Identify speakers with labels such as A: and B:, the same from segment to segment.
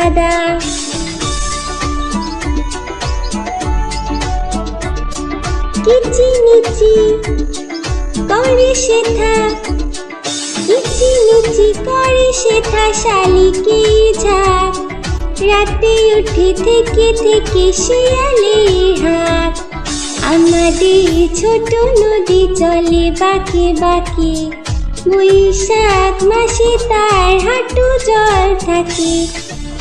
A: সাদা কিচি মিচি করে শেথা কিচি মিচি করে শেথা শালিকে ঝাঁক? রাতে উঠে থেকে থেকে শিয়ালে হাঁক। আমাদের ছোট নদী চলে বাকি বাকি। বৈশাখ মাসে তার হাঁটু জল থাকে।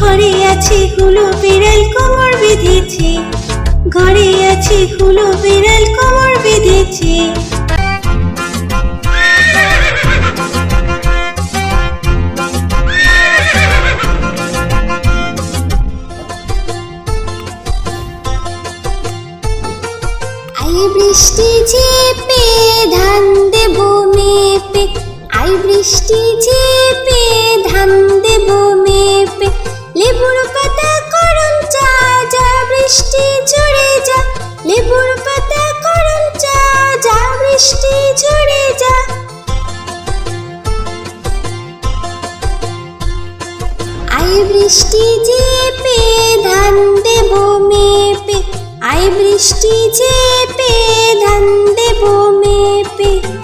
A: ঘরে আছে হুলো বিড়াল কোমর বেঁধেছে। ঘরে আছে হুলো বিড়াল কোমর বেঁধেছে। বৃষ্টি ঝেপে ধান দেব মেপে। আই বৃষ্টি ঝেপে ধান দেব মেপে। লেবুর পাতা করম চা, যা বৃষ্টি ঝরে যা। লেবুর পাতা করম চা, যা বৃষ্টি ঝরে যা। আই বৃষ্টি ঝেপে ধান দেব মেপে। আই বৃষ্টি ঝেপে ধান দেব মেপে।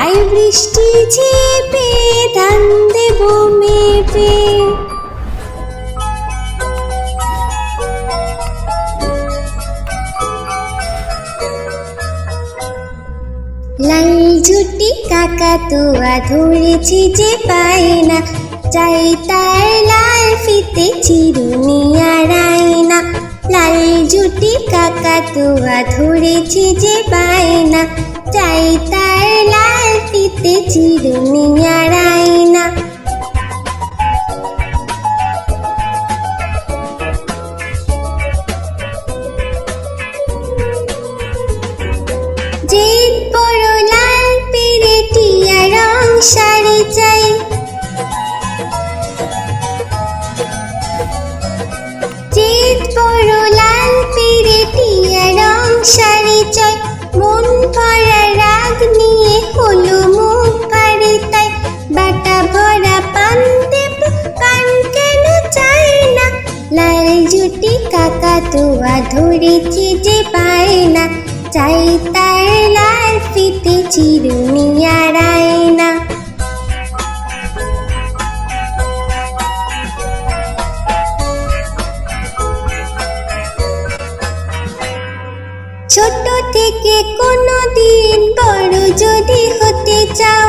A: আই বৃষ্টি ঝেপে ধান দেব মেপে। লাল ঝুটি কাকা তোয়া ধরেছি যে পায় না চাই তার লাল ফিতে চিরুনি আর আয়না। লাল জুটি কাকা তুয়া ধরেছে যে বায়না চাই တေချီလူနီညာရာ ধরেছে যে পায় না চাই তার লাল ফিতে চিরুনি আর আয়না ছোট থেকে কোনো দিন বড় যদি হতে চাও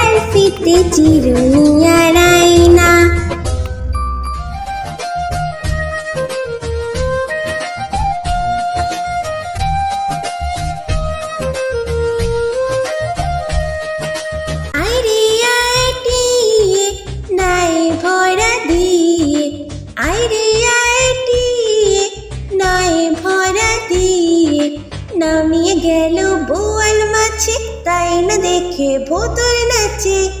A: ফিতে চিরুনি আর আয়না। নাই ভরা দিয়ে। আইরে আইটিয়ে, নাই ভরা দিয়ে। নামিয়ে গেল বোয়াল মাছে, তাই না দেখে ভোতর নাচে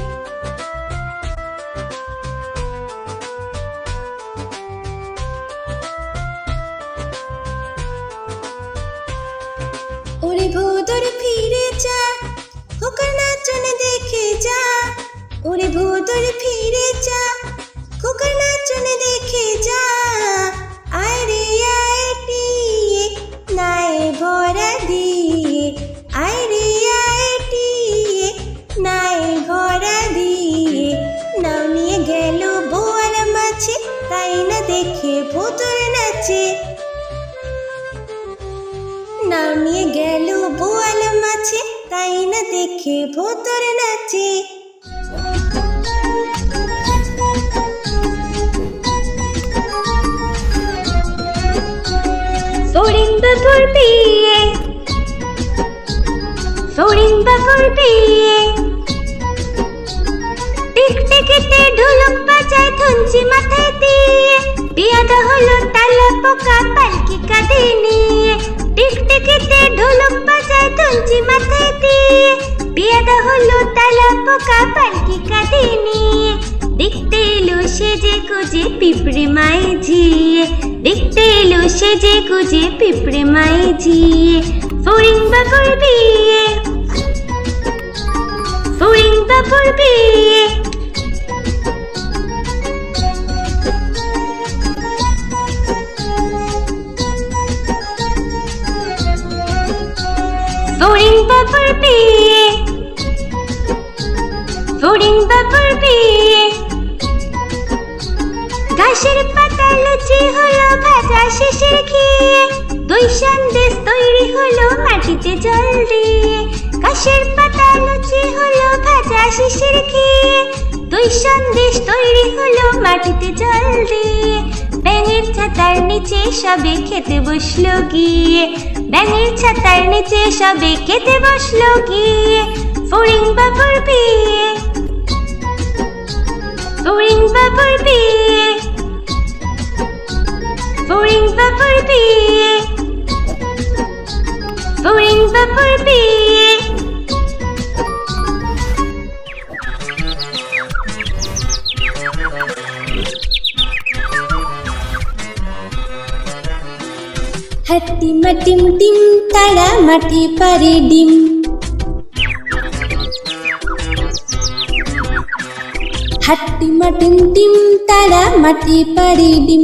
B: মাথায় দিয়ে। বিয়াদা হলো তালা পোকা পালকি কাঁদে নিয়ে দেখতে এলো সে যে কুজে পিঁপড়ে মায়ে ঝিয়ে দেখতে এলো সে যে কুজে পিঁপড়ে মায়ে ঝিয়ে ফড়িং বাকুর বিয়ে। ফড়িং বাকুর বিয়ে।
A: হলো ভাজা শেষের খেয়ে। দুই সন্দেশ তৈরি হলো মাটিতে জল দিয়ে। ঘাসের পাতা লুচি হলো ভাজা শেষের খেয়ে। দুই সন্দেশ তৈরি হলো মাটিতে জল দিয়ে। ব্যাঙের ছাতার নিচে সবে খেতে বসল গিয়ে। ব্যাঙের ছাতার নিচে সবে খেতে বসল গিয়ে। ফড়িং বাবুর বিয়ে ফড়িং বাবুর বিয়ে ফড়িং বাবুর বিয়ে ফড়িং বাবুর বিয়ে
C: হাট্টি মাটিম টিম তারা মাঠে পারে ডিম হাট্টি মাটিম টিম তারা মাঠে পারে ডিম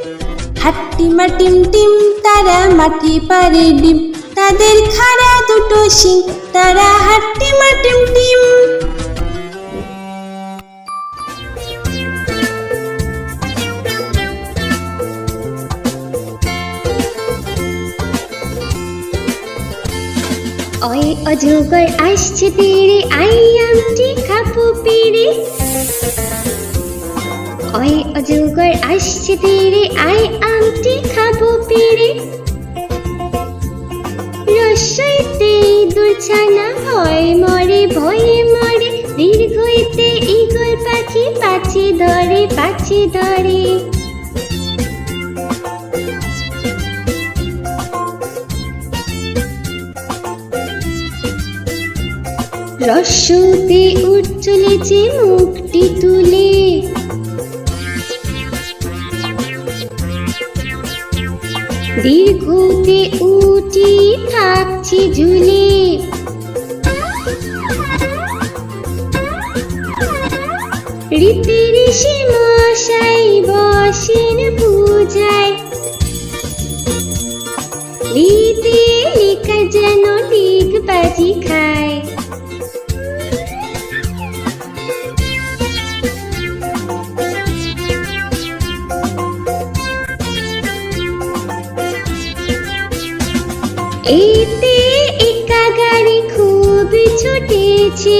C: হাট্টি মাটিম টিম, তারা মাঠে পারে ডিম তাদের খাড়া দুটো শিং, তারা হাট্টি মাটিম টিম
A: ওই অজগর আসছে তীরে, আই আমটি খাব পেরে। ওই অজগর আসছে তীরে। আই আমটি খাব পেরে। রসাইতে দুলছানা হয় মরে, ভয়ে মরে। দীর্ঘইতে ইগল পাখি পাচি ধরে পাচি ধরে। রসতে উঠ চলেছে মুখটি তুলে। দীর্ঘতে উঠি থাকছি ঝুলে। রীতি ঋষি মশাই বসেন পূজায়। ছুটেছে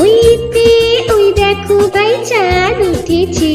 A: ওইতে ওই দেখো ভাই চাঁদ উঠেছে।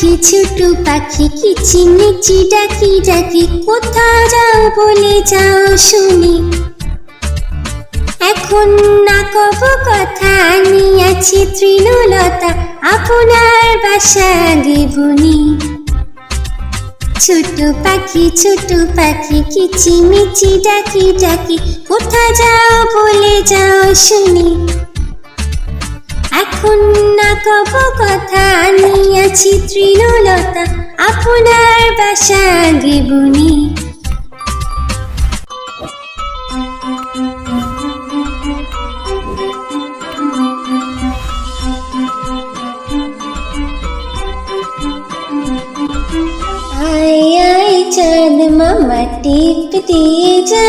A: পাখি ছোট পাখি কিচিমিচি ডাকি ডাকি কোথা যাও বলে যাও শুনি। এখন না কব কথা আনিয়াছি তৃণলতা, আপনার বাসা আগে বুনি ছোট পাখি ছোট পাখি কিচিমিচি ডাকি ডাকি কোথা যাও বলে যাও শুনি। এখন না কব কথা আনিয়াছি তৃণলতা, আপনার বাসা আগে বুনি আয় আয় চাঁদ মামা টিপ দিয়ে যা।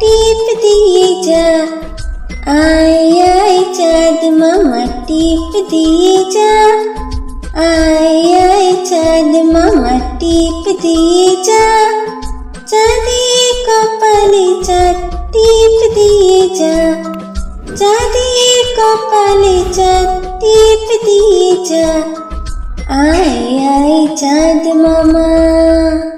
A: টিপ দিয়ে যা আয় আয় চাঁদ মামা টিপ দিয়ে যা আয় আয় চাঁদ মামা টিপ দিয়ে যা চাঁদের কপালে চাঁদ টিপ দিয়ে যা চাঁদের কপালে চাঁদ টিপ দিয়ে যা আয় আয় চাঁদ মামা আকাশ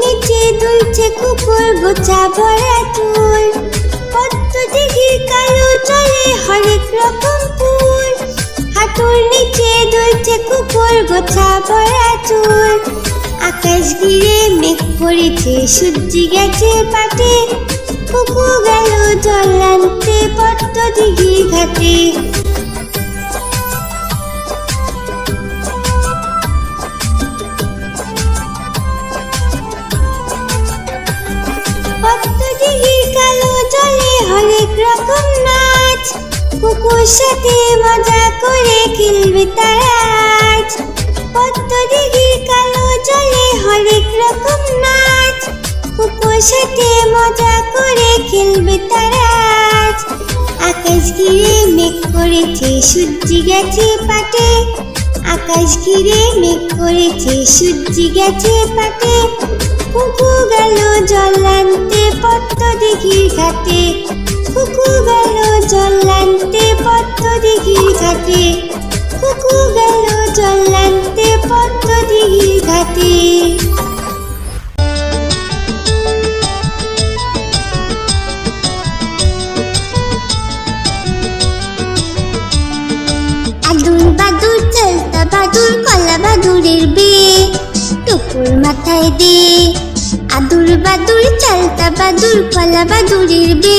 A: নিচে দুলছে কুকুর, গোছা ভরা চুল। পদ্ম দিঘির কালো চলে হরেক রকম ফুল। হাঁটুর নিচে দুলছে কুকুর, গোছা ভরা চুল। আকাশ ঘিরে মেঘ পড়েছে সূর্যি গেছে পাটে। কুকু গেল জল আনতে পদ্ম দিঘির ঘাটে। কুকুর সাথে মজা করে খেলবে তারা আজ। পদ্মদিঘির কালো জলে হরেক রকম নাচ। কুকুর সাথে মজা করে খেলবে তারা আজ। আকাশ ঘিরে মেঘ করেছে, সূর্যি গেছে পাটে। আকাশ ঘিরে মেঘ করেছে, সূর্যি গেছে পাটে। কুকু গেল জল আনতে পদ্ম দিঘির ঘাটে। কুকু গেল জল আনতে পদ্ম দিঘির ঘাটে। কুকু গেল জল আনতে পদ্ম দিঘির ঘাটে। আদুর বাদুর চলতা বাদুর কলা বাদুরের বে টুকুর মাথায় দে আদুর বাদুর চলতা বাদুর কলা বাদুরের বে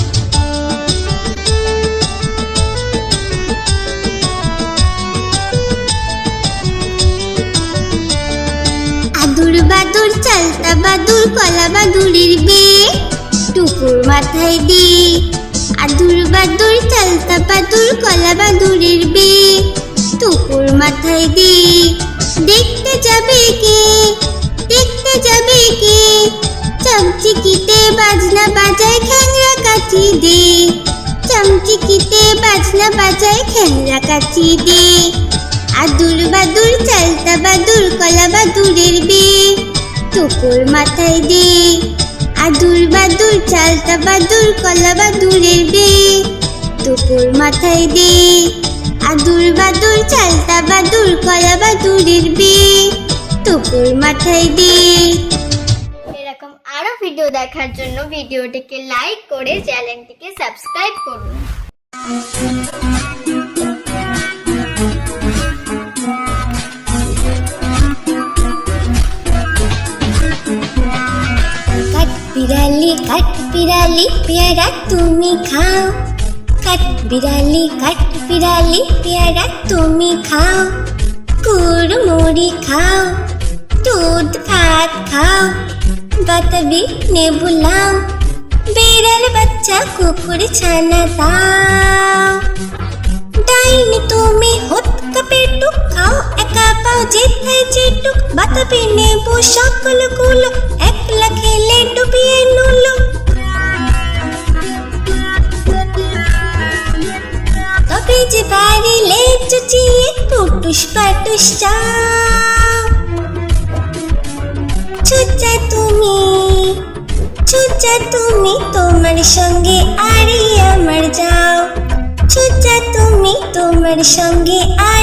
A: বাদুর চালতা বাদুর, কলা বাদুরের বে টুকুর মাথায় দে আদুর বাদুর চালতা বাদুর, কলা বাদুরের বে টুকুর মাথায় দে দেখতে যাবে কে? দেখতে যাবে কে? চমচিকিতে বাজনা বাজায় খ্যাংরা কাঠি দে চামচিকিতে বাজনা বাজায় খ্যাংরা কাঠি দে আদুর বাদুর, চালতা বাদুর, কলা বাদুরের বে টুকুর মাথায় দে আদুর বাদুর, চালতা বাদুর, কলা বাদুরের বে টুকুর মাথায় দে আদুর বাদুর, চালতা বাদুর, কলা বাদুরের বে টুকুর মাথায় দে
D: এরকম আরও ভিডিও দেখার জন্য ভিডিওটিকে লাইক করে চ্যানেলটিকে সাবস্ক্রাইব করুন।
A: বিড়ালি, পেয়ারা তুমি খাও। কাঠ বিড়ালি কাঠ বিড়ালি, পেয়ারা তুমি খাও। কুড়মুড়ি খাও। দুধ, ভাত খাও। বাতাবি, নেবু লাও। বিড়াল, বাচ্চা, কুকুর, ছানা দাও। ডাইনি তুমি হত কাপেটুক খাও একা পাও যেথায় যেটুক বাতাবি, নেবু, সকলগুলো একলা খেলে ডুবিয়ে নুলো। তবে বাড়িলে চুচিয়ে পুটুস পাটুস চুচা তুমি চুচা তুমি তোমার সঙ্গে আরে আমার যাও। চুচা তুমি তোমার সঙ্গে আরি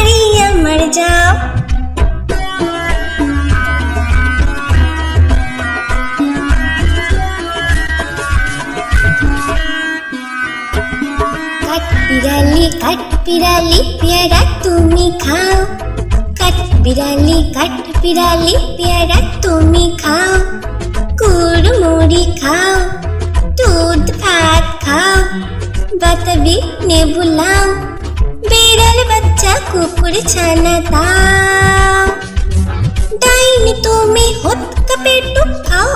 A: বিড়ালি কাঠ বিড়ালি পেয়ারা তুমি খাও কাঠ বিড়ালি কাঠ বিড়ালি পেয়ারা তুমি খাও কুড়মুড়ি খাও দুধ ভাত খাও বাতাবি নেবু লাও বিড়াল বাচ্চা কুকুর ছানা দাও ডাইনি তুমি হত কাপেটুক খাও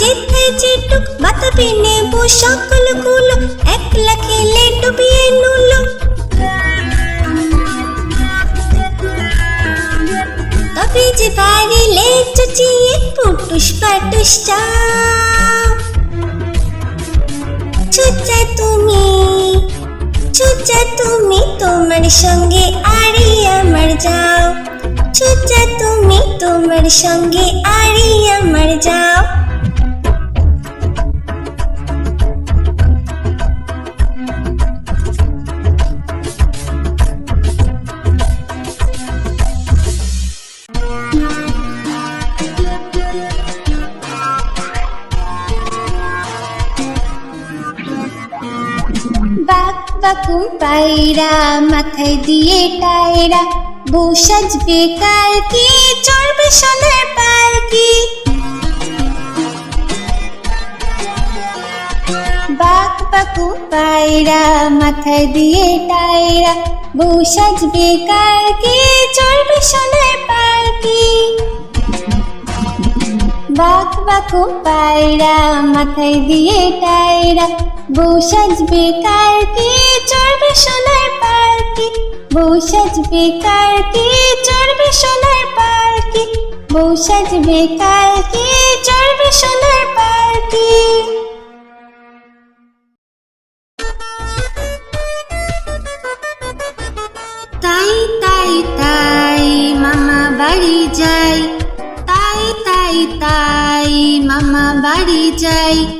A: যেথায় যেটুক বাতাবি নেবু সকলগুলো একলা খেলে ডুবিয়ে নুলো। তবে যে বাড়িলে চুচিয়ে পুটুস পাটুস চাও চুচা তুমি চুচা তুমি তোমার সঙ্গে আরি আমার যাও। চুচা তুমি তোমার সঙ্গে আরি আমার যাও। বাকুম পায়রা, মাথায় দিয়ে টায়রা, বউ সাজবে কালকে, চড়বে সোনার পালকি। বাক বাকু পায়রা, মাথায় দিয়ে টায়রা, বউ সাজবে কালকে, চড়বে সোনার পালকি। বাক বাকু পায়রা, মাথায় দিয়ে টায়রা বউ সাজবে কালকে চড়বে সোনার পালকি বউ সাজবে কালকে চড়বে সোনার পালকি বউ সাজবে কালকে চড়বে সোনার পালকি তাই তাই তাই মামা বাড়ি যাই। তাই তাই তাই মামা বাড়ি যাই।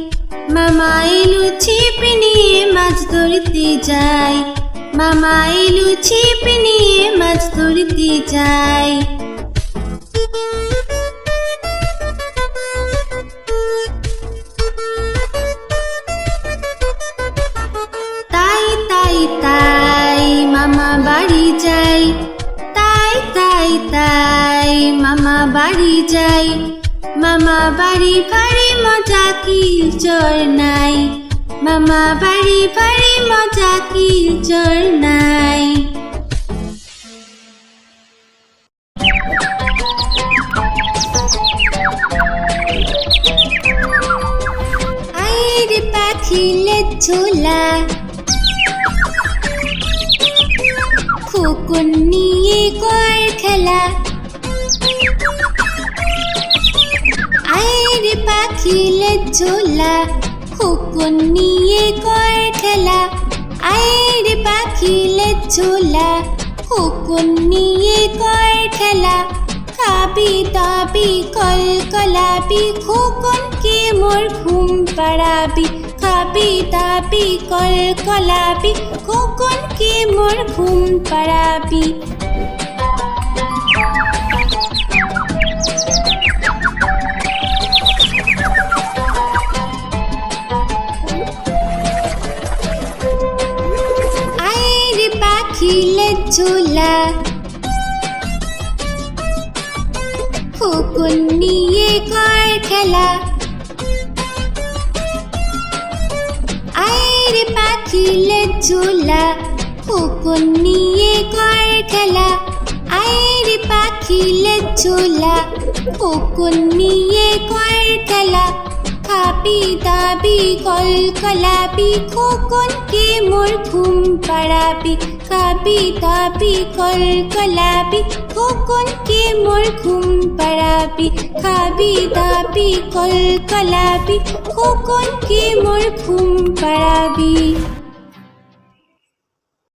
A: মামা এলো ছিপ নিয়ে মাছ ধরতে যাই মামা এলো ছিপ নিয়ে মাছ ধরতে যাই তাই তাই তাই মামা বাড়ি যাই তাই তাই তাই মামা বাড়ি যাই মামা বাড়ি মজা কি চর নাই? মামা বাড়ি বাড়ি মজা কি চর নাই? খোকন নিয়ে কর খেলা আইরে পাখিলে ঝোলা। খোকন নিয়ে কর খেলা খাবি দাবি কল কলাবি খোকন কে মোর ঘুম পাড়াবি? খাবি দাবি কল কলাবি খোকন কে মোর ঘুম পাড়াবি? ঝোলা। খোকন নিয়ে কর খেলা। আইরে পাখিলে ঝোলা। খোকন নিয়ে কর খেলা। আইরে পাখিলে ঝোলা। খোকন নিয়ে কর খেলা। খাবি দাবি কল কলাবি খোকন কে মোর ঘুম পাড়াবি। খাবি দাবি কল কলাবি খোকন কে মোর ঘুম পাড়াবি খাবি দাবি কল কলাবি খোকন কে মোর ঘুম পাড়াবি